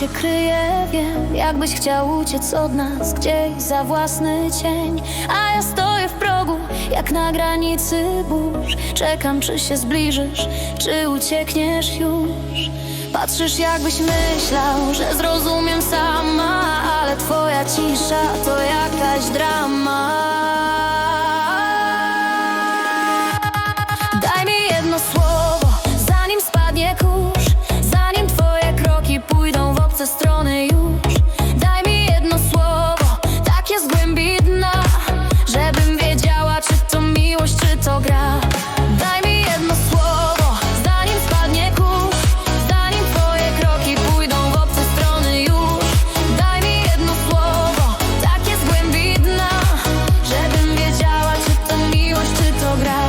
się kryje, wiem Jakbyś chciał uciec od nas gdzieś za własny cień. A ja stoję w progu, jak na granicy burz. Czekam, czy się zbliżysz, czy uciekniesz już. Patrzysz, jakbyś myślał, że zrozumiem sama Ale twoja cisza to gra.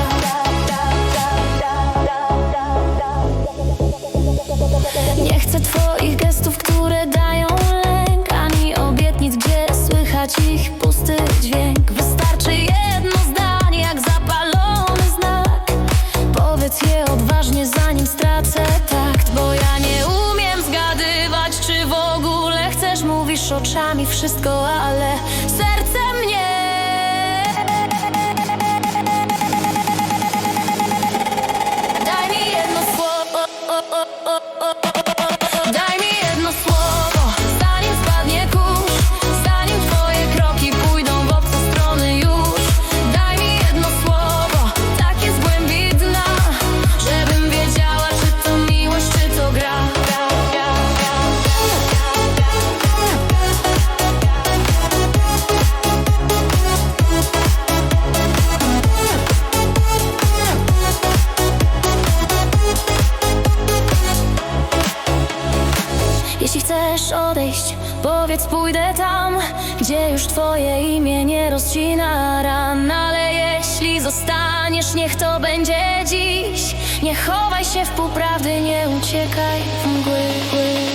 Nie chcę twoich gestów, które dają lęk Ani obietnic, gdzie słychać ich pusty dźwięk. Wystarczy jedno zdanie, jak zapalony znak. Powiedz je odważnie, zanim stracę takt Bo ja nie umiem zgadywać, czy w ogóle chcesz. Mówisz oczami wszystko, ale sercem Jeśli chcesz odejść, powiedz pójdę tam Gdzie już twoje imię nie rozcina ran. Ale jeśli zostaniesz, niech to będzie dziś. Nie chowaj się w półprawdy, nie uciekaj w mgły